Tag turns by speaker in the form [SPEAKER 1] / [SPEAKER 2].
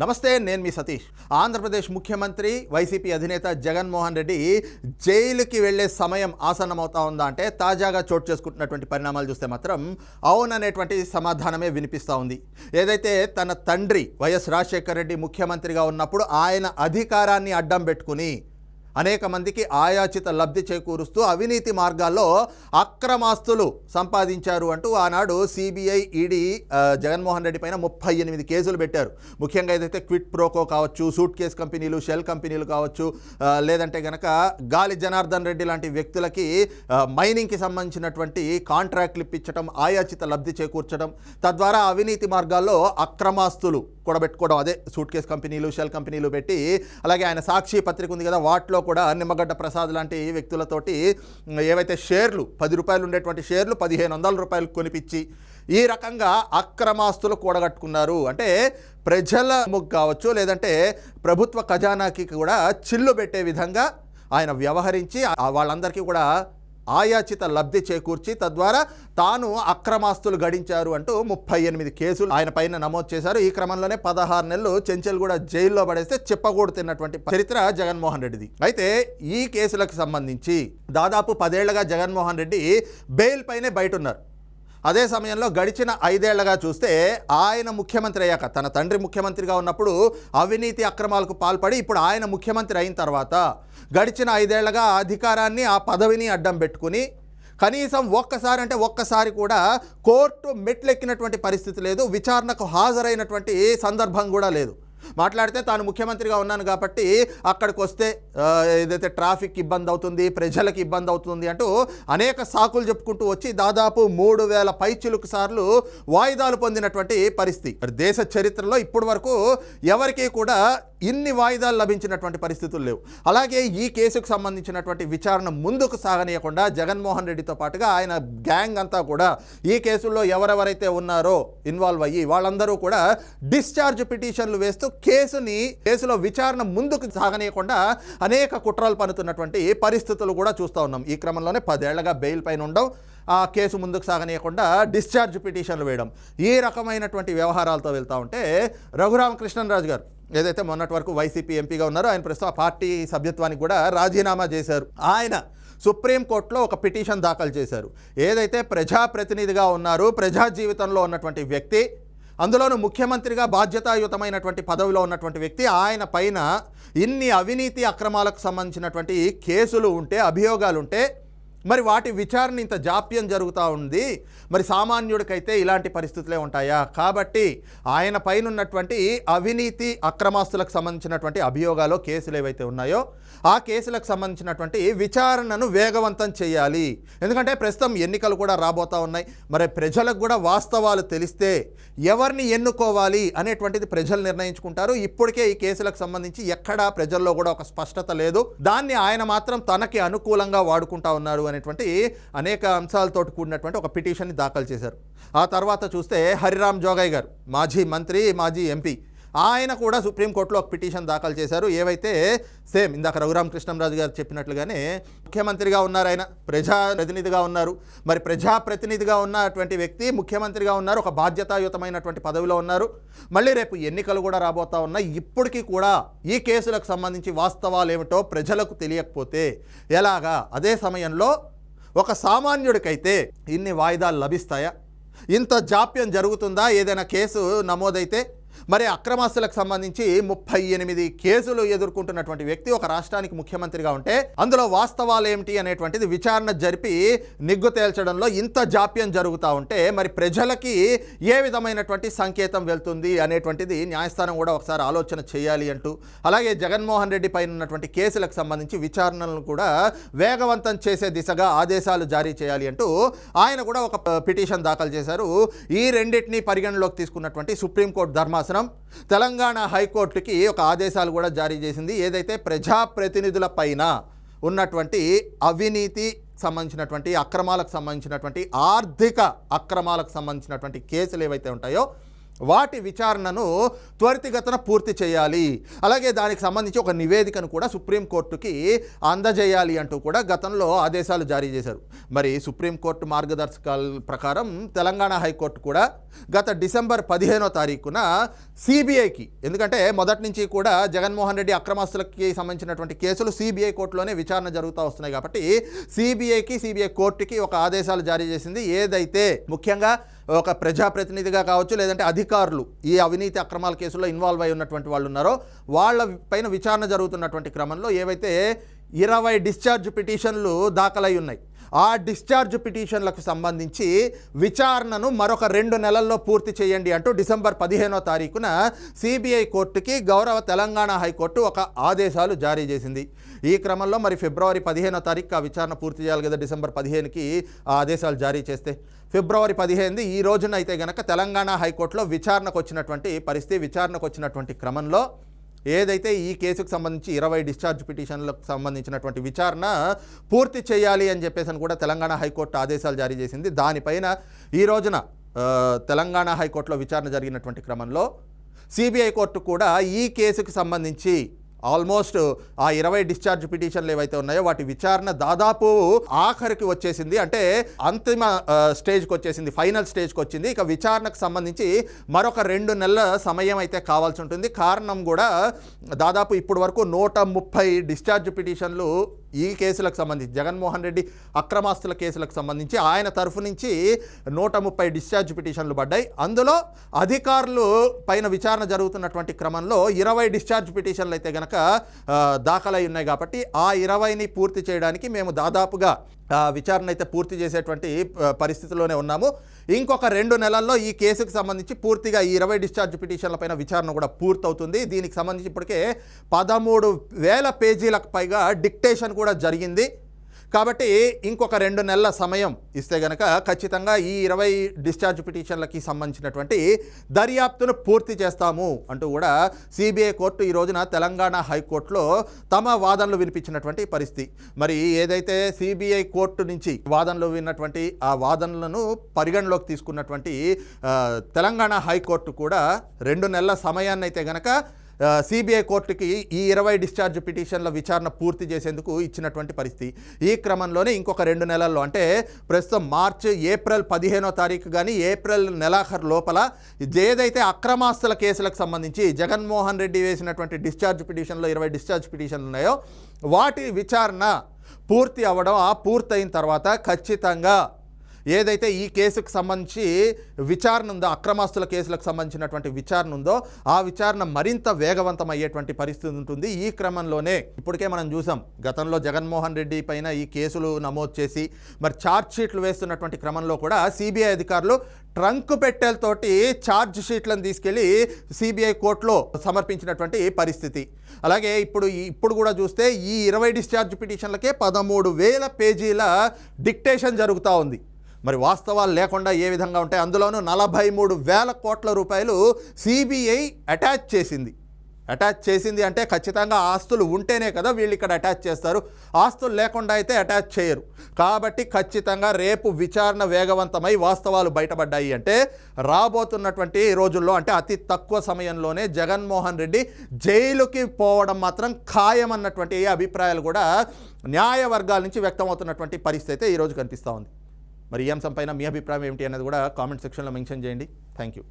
[SPEAKER 1] నమస్తే నేను మీ సతీష్. ఆంధ్రప్రదేశ్ ముఖ్యమంత్రి వైసీపీ అధినేత జగన్మోహన్ రెడ్డి జైలుకి వెళ్ళే సమయం ఆసన్నమవుతా ఉందా అంటే తాజాగా చోటు చేసుకుంటున్నటువంటి పరిణామాలు చూస్తే మాత్రం అవుననేటువంటి సమాధానమే వినిపిస్తూ ఉంది. ఏదైతే తన తండ్రి వైఎస్ రాజశేఖర రెడ్డి ముఖ్యమంత్రిగా ఉన్నప్పుడు ఆయన అధికారాన్ని అడ్డం పెట్టుకుని అనేక మందికి ఆయాచిత లబ్ధి చేకూరుస్తూ అవినీతి మార్గాల్లో అక్రమాస్తులు సంపాదించారు అంటూ ఆనాడు సిబిఐ ఈడీ జగన్మోహన్ రెడ్డి పైన ముప్పై ఎనిమిది కేసులు పెట్టారు. ముఖ్యంగా ఏదైతే క్విట్ ప్రోకో కావచ్చు సూట్ కేస్ కంపెనీలు షెల్ కంపెనీలు కావచ్చు లేదంటే గనక గాలి జనార్దన్ రెడ్డి లాంటి వ్యక్తులకి మైనింగ్కి సంబంధించినటువంటి కాంట్రాక్ట్లు ఇప్పించడం ఆయాచిత లబ్ధి చేకూర్చడం తద్వారా అవినీతి మార్గాల్లో అక్రమాస్తులు కూడబెట్టుకోవడం అదే సూట్ కేస్ కంపెనీలు షెల్ కంపెనీలు పెట్టి అలాగే ఆయన సాక్షి పత్రిక ఉంది కదా వాటిలో కూడా నిమ్మగడ్డ ప్రసాద్ లాంటి వ్యక్తులతోటి ఏవైతే షేర్లు పది రూపాయలు ఉండేటువంటి షేర్లు పదిహేను వందల రూపాయలు కొనిపించి ఈ రకంగా అక్రమాస్తులు కూడగట్టుకున్నారు. అంటే ప్రజల ముగ్గు కావచ్చు లేదంటే ప్రభుత్వ ఖజానాకి కూడా చిల్లు పెట్టే విధంగా ఆయన వ్యవహరించి వాళ్ళందరికీ కూడా ఆయాచిత లబ్ధి చేకూర్చి తద్వారా తాను అక్రమాస్తులు గడించారు అంటూ ముప్పై ఎనిమిది కేసులు ఆయన పైన నమోదు చేశారు. ఈ క్రమంలోనే పదహారు నెలలు చెంచల్ కూడా జైల్లో పడేస్తే చెప్పకూడదు తిన్నటువంటి చరిత్ర జగన్మోహన్ రెడ్డిది. అయితే ఈ కేసులకు సంబంధించి దాదాపు పదేళ్ళుగా జగన్మోహన్ రెడ్డి బెయిల్ పైనే బయట ఉన్నారు అదే సమయంలో గడిచిన ఐదేళ్ళగా చూస్తే ఆయన ముఖ్యమంత్రి అయ్యాక తన తండ్రి ముఖ్యమంత్రిగా ఉన్నప్పుడు అవినీతి అక్రమాలకు పాల్పడి ఇప్పుడు ఆయన ముఖ్యమంత్రి అయిన తర్వాత గడిచిన ఐదేళ్ళగా అధికారాన్ని ఆ పదవిని అడ్డం పెట్టుకుని కనీసం ఒక్కసారి అంటే ఒక్కసారి కూడా కోర్టు మెట్లెక్కినటువంటి పరిస్థితి లేదు విచారణకు హాజరైనటువంటి సందర్భం కూడా లేదు. మాట్లాడితే తాను ముఖ్యమంత్రిగా ఉన్నాను కాబట్టి అక్కడికి వస్తే ఏదైతే ట్రాఫిక్ ఇబ్బంది అవుతుంది ప్రజలకు ఇబ్బంది అవుతుంది అంటూ అనేక సాకులు చెప్పుకుంటూ వచ్చి దాదాపు మూడు వేల పైచులకు సార్లు వాయిదాలు పొందినటువంటి పరిస్థితి. దేశ చరిత్రలో ఇప్పటి వరకు ఎవరికీ కూడా ఇన్ని వాయిదాలు లభించినటువంటి పరిస్థితులు లేవు. అలాగే ఈ కేసుకు సంబంధించినటువంటి విచారణ ముందుకు సాగనీయకుండా జగన్మోహన్ రెడ్డితో పాటుగా ఆయన గ్యాంగ్ అంతా కూడా ఈ కేసుల్లో ఎవరెవరైతే ఉన్నారో ఇన్వాల్వ్ అయ్యి వాళ్ళందరూ కూడా డిశ్చార్జ్ పిటిషన్లు వేస్తూ కేసుని కేసులో విచారణ ముందుకు సాగనీయకుండా అనేక కుట్రలు పనుతున్నటువంటి పరిస్థితులు కూడా చూస్తూ ఉన్నాం. ఈ క్రమంలోనే పదేళ్ళగా బెయిల్ పైన ఉండవు. ఆ కేసు ముందుకు సాగనీయకుండా డిశ్చార్జ్ పిటిషన్లు వేయడం. ఈ రకమైనటువంటి వ్యవహారాలతో వెళ్తూ ఉంటే రఘురామకృష్ణరాజు గారు ఏదైతే మొన్నటి వరకు వైసీపీ ఎంపీగా ఉన్నారో ఆయన ప్రస్తుతం ఆ పార్టీ సభ్యత్వానికి కూడా రాజీనామా చేశారు. ఆయన సుప్రీంకోర్టులో ఒక పిటిషన్ దాఖలు చేశారు. ఏదైతే ప్రజాప్రతినిధిగా ఉన్నారు ప్రజా జీవితంలో ఉన్నటువంటి వ్యక్తి అందులోనూ ముఖ్యమంత్రిగా బాధ్యతాయుతమైనటువంటి పదవిలో ఉన్నటువంటి వ్యక్తి ఆయన పైన ఇన్ని అవినీతి అక్రమాలకు సంబంధించినటువంటి కేసులు ఉంటే అభియోగాలు ఉంటే మరి వాటి విచారణ ఇంత జాప్యం జరుగుతూ ఉంది. మరి సామాన్యుడికైతే ఇలాంటి పరిస్థితులే ఉంటాయా? కాబట్టి ఆయన పైన ఉన్నటువంటి అవినీతి అక్రమాస్తులకు సంబంధించినటువంటి అభియోగాలు కేసులు ఏవైతే ఉన్నాయో ఆ కేసులకు సంబంధించినటువంటి విచారణను వేగవంతం చేయాలి. ఎందుకంటే ప్రస్తుతం ఎన్నికలు కూడా రాబోతా ఉన్నాయి. మరి ప్రజలకు కూడా వాస్తవాలు తెలిస్తే ఎవరిని ఎన్నుకోవాలి అనేటువంటిది ప్రజలు నిర్ణయించుకుంటారు. ఇప్పటికే ఈ కేసులకు సంబంధించి ఎక్కడా ప్రజల్లో కూడా ఒక స్పష్టత లేదు. దాన్ని ఆయన మాత్రం తనకి అనుకూలంగా వాడుకుంటా ఉన్నారు అనేటువంటి అనేక అంశాలతో కూడినటువంటి ఒక పిటిషన్ని దాఖలు చేశారు. ఆ తర్వాత చూస్తే హరిరామ్ జోగయ్య గారు మాజీ మంత్రి మాజీ ఎంపీ. ఆయన కూడా సుప్రీంకోర్టులో ఒక పిటిషన్ దాఖలు చేశారు. ఏవైతే సేమ్ ఇందాక రఘురామ కృష్ణంరాజు గారు చెప్పినట్లుగానే ముఖ్యమంత్రిగా ఉన్నారు ఆయన ప్రజాప్రతినిధిగా ఉన్నారు. మరి ప్రజాప్రతినిధిగా ఉన్నటువంటి వ్యక్తి ముఖ్యమంత్రిగా ఉన్నారు ఒక బాధ్యతాయుతమైనటువంటి పదవిలో ఉన్నారు. మళ్ళీ రేపు ఎన్నికలు కూడా రాబోతా ఉన్నాయి. ఇప్పటికీ కూడా ఈ కేసులకు సంబంధించి వాస్తవాలు ఏమిటో ప్రజలకు తెలియకపోతే ఎలాగా? అదే సమయంలో ఒక సామాన్యుడికైతే ఇన్ని వాయిదాలు లభిస్తాయా? ఇంత జాప్యం జరుగుతుందా? ఏదైనా కేసు నమోదైతే మరి అక్రమాస్తులకు సంబంధించి ముప్పై ఎనిమిది కేసులు ఎదుర్కొంటున్నటువంటి వ్యక్తి ఒక రాష్ట్రానికి ముఖ్యమంత్రిగా ఉంటే అందులో వాస్తవాలు ఏమిటి అనేటువంటిది విచారణ జరిపి నిగ్గు తేల్చడంలో ఇంత జాప్యం జరుగుతూ ఉంటే మరి ప్రజలకి ఏ విధమైనటువంటి సంకేతం వెళ్తుంది అనేటువంటిది న్యాయస్థానం కూడా ఒకసారి ఆలోచన చేయాలి అంటూ అలాగే జగన్మోహన్ రెడ్డి పైన ఉన్నటువంటి కేసులకు సంబంధించి విచారణలను కూడా వేగవంతం చేసే దిశగా ఆదేశాలు జారీ చేయాలి అంటూ ఆయన కూడా ఒక పిటిషన్ దాఖలు చేశారు. ఈ రెండింటినీ పరిగణలోకి తీసుకున్నటువంటి సుప్రీంకోర్టు ధర్మాసనం తెలంగాణ హైకోర్టుకి ఒక ఆదేశాలు కూడా జారీ చేసింది. ఏదైతే ప్రజాప్రతినిధుల పైన ఉన్నటువంటి అవినీతి సంబంధించినటువంటి అక్రమాలకు సంబంధించినటువంటి ఆర్థిక అక్రమాలకు సంబంధించినటువంటి కేసులు ఏవైతే ఉంటాయో వాటి విచారణను త్వరితగతన పూర్తి చేయాలి. అలాగే దానికి సంబంధించి ఒక నివేదికను కూడా సుప్రీంకోర్టుకి అందజేయాలి అంటూ కూడా గతంలో ఆదేశాలు జారీ చేశారు. మరి సుప్రీంకోర్టు మార్గదర్శకాల ప్రకారం తెలంగాణ హైకోర్టు కూడా గత డిసెంబర్ పదిహేనో తారీఖున సిబిఐకి. ఎందుకంటే మొదటి నుంచి కూడా జగన్మోహన్ రెడ్డి అక్రమాస్తులకి సంబంధించినటువంటి కేసులు సిబిఐ కోర్టులోనే విచారణ జరుగుతూ వస్తున్నాయి కాబట్టి సిబిఐకి సిబిఐ కోర్టుకి ఒక ఆదేశాలు జారీ చేసింది. ఏదైతే ముఖ్యంగా ఒక ప్రజాప్రతినిధిగా కావచ్చు లేదంటే అధికారులు ఈ అవినీతి అక్రమాల కేసుల్లో ఇన్వాల్వ్ అయి ఉన్నటువంటి వాళ్ళు ఉన్నారో వాళ్ళ పైన విచారణ జరుగుతున్నటువంటి క్రమంలో ఏవైతే ఇరవై డిశ్చార్జ్ పిటిషన్లు దాఖలై ఉన్నాయి ఆ డిశ్చార్జ్ పిటిషన్లకు సంబంధించి విచారణను మరొక రెండు నెలల్లో పూర్తి చేయండి అంటూ డిసెంబర్ పదిహేనో తారీఖున సిబిఐ కోర్టుకి గౌరవ తెలంగాణ హైకోర్టు ఒక ఆదేశాలు జారీ చేసింది. ఈ క్రమంలో మరి ఫిబ్రవరి పదిహేనో తారీఖు ఆ విచారణ పూర్తి చేయాలి కదా డిసెంబర్ పదిహేనుకి ఆ ఆదేశాలు జారీ చేస్తే. ఫిబ్రవరి పదిహేనుది ఈ రోజున అయితే గనక తెలంగాణ హైకోర్టులో విచారణకు వచ్చినటువంటి పరిస్థితి విచారణకు వచ్చినటువంటి క్రమంలో ఏదైతే ఈ కేసుకు సంబంధించి ఇరవై డిశ్చార్జ్ పిటిషన్లకు సంబంధించినటువంటి విచారణ పూర్తి చేయాలి అని చెప్పేసి అని కూడా తెలంగాణ హైకోర్టు ఆదేశాలు జారీ చేసింది. దానిపైన ఈ రోజున తెలంగాణ హైకోర్టులో విచారణ జరిగినటువంటి క్రమంలో సిబిఐ కోర్టు కూడా ఈ కేసుకు సంబంధించి ఆల్మోస్ట్ ఆ ఇరవై డిశ్చార్జ్ పిటిషన్లు ఏవైతే ఉన్నాయో వాటి విచారణ దాదాపు ఆఖరికి వచ్చేసింది. అంటే అంతిమ స్టేజ్కి వచ్చేసింది ఫైనల్ స్టేజ్కి వచ్చింది. ఇక విచారణకు సంబంధించి మరొక రెండు నెలల సమయం అయితే కావాల్సి ఉంటుంది. కారణం కూడా దాదాపు ఇప్పటి వరకు నూట ముప్పై డిశ్చార్జ్ పిటిషన్లు ఈ కేసులకు సంబంధించి జగన్మోహన్ రెడ్డి అక్రమాస్తుల కేసులకు సంబంధించి ఆయన తరఫు నుంచి నూట ముప్పై డిశ్చార్జ్ పిటిషన్లు పడ్డాయి. అందులో అధికారులు పైన విచారణ జరుగుతున్నటువంటి క్రమంలో ఇరవై డిశ్చార్జ్ పిటిషన్లు అయితే గనక దాఖలై ఉన్నాయి కాబట్టి ఆ ఇరవైని పూర్తి చేయడానికి మేము దాదాపుగా విచారణ అయితే పూర్తి చేసేటువంటి పరిస్థితిలోనే ఉన్నాము. ఇంకొక రెండు నెలల్లో ఈ కేసుకు సంబంధించి పూర్తిగా ఈ ఇరవై డిశ్చార్జ్ పిటిషన్లపైన విచారణ కూడా పూర్తవుతుంది. దీనికి సంబంధించి ఇప్పటికే పదమూడు వేల పేజీలకు పైగా డిక్టేషన్ కూడా జరిగింది. కాబట్టి ఇంకొక రెండు నెలల సమయం ఇస్తే గనక ఖచ్చితంగా ఈ ఇరవై డిశ్చార్జ్ పిటిషన్లకి సంబంధించినటువంటి దర్యాప్తును పూర్తి చేస్తాము అంటూ కూడా సిబిఐ కోర్టు ఈ రోజున తెలంగాణ హైకోర్టులో తమ వాదనలు వినిపించినటువంటి పరిస్థితి. మరి ఏదైతే సిబిఐ కోర్టు నుంచి వాదనలు విన్నటువంటి ఆ వాదనలను పరిగణలోకి తీసుకున్నటువంటి తెలంగాణ హైకోర్టు కూడా రెండు నెలల సమయాన్ని అయితే గనక సిబిఐ కోర్టుకి ఈ ఇరవై డిశ్చార్జ్ పిటిషన్ల విచారణ పూర్తి చేసేందుకు ఇచ్చినటువంటి పరిస్థితి. ఈ క్రమంలోనే ఇంకొక రెండు నెలల్లో అంటే ప్రస్తుతం మార్చి ఏప్రిల్ పదిహేనో తారీఖు కానీ ఏప్రిల్ నెలాఖరు లోపల ఏదైతే అక్రమాస్తుల కేసులకు సంబంధించి జగన్మోహన్ రెడ్డి వేసినటువంటి డిశ్చార్జ్ పిటిషన్లో ఇరవై డిశ్చార్జ్ పిటిషన్లు ఉన్నాయో వాటి విచారణ పూర్తి అవ్వడం ఆ పూర్తయిన తర్వాత ఖచ్చితంగా ఏదైతే ఈ కేసుకు సంబంధించి విచారణ ఉందో అక్రమాస్తుల కేసులకు సంబంధించినటువంటి విచారణ ఉందో ఆ విచారణ మరింత వేగవంతం అయ్యేటువంటి పరిస్థితి ఉంటుంది. ఈ క్రమంలోనే ఇప్పటికే మనం చూసాం గతంలో జగన్మోహన్ రెడ్డి పైన ఈ కేసులు నమోదు చేసి మరి ఛార్జ్ షీట్లు వేస్తున్నటువంటి క్రమంలో కూడా సిబిఐ అధికారులు ట్రంక్ పెట్టెలతోటి ఛార్జ్ షీట్లను తీసుకెళ్ళి సిబిఐ కోర్టులో సమర్పించినటువంటి పరిస్థితి. అలాగే ఇప్పుడు ఇప్పుడు కూడా చూస్తే ఈ ఇరవై డిశ్చార్జ్ పిటిషన్లకే పదమూడు వేల పేజీల డిక్టేషన్ జరుగుతూ ఉంది. మరి వాస్తవాలు లేకుండా ఏ విధంగా ఉంటాయి? అందులోనూ నలభై మూడు వేల కోట్ల రూపాయలు సిబిఐ అటాచ్ చేసింది. అటాచ్ చేసింది అంటే ఖచ్చితంగా ఆస్తులు ఉంటేనే కదా వీళ్ళు ఇక్కడ అటాచ్ చేస్తారు. ఆస్తులు లేకుండా అయితే అటాచ్ చేయరు. కాబట్టి ఖచ్చితంగా రేపు విచారణ వేగవంతమై వాస్తవాలు బయటపడ్డాయి అంటే రాబోతున్నటువంటి రోజుల్లో అంటే అతి తక్కువ సమయంలోనే జగన్మోహన్ రెడ్డి జైలుకి పోవడం మాత్రం ఖాయమన్నటువంటి అభిప్రాయాలు కూడా న్యాయ వర్గాల నుంచి వ్యక్తమవుతున్నటువంటి పరిస్థితి అయితే ఈరోజు కనిపిస్తూ ఉంది. మరి ఈ అంశంపైన మీ అభిప్రాయం ఏమిటి అనేది కూడా కామెంట్ సెక్షన్లో మెన్షన్ చేయండి. Thank you.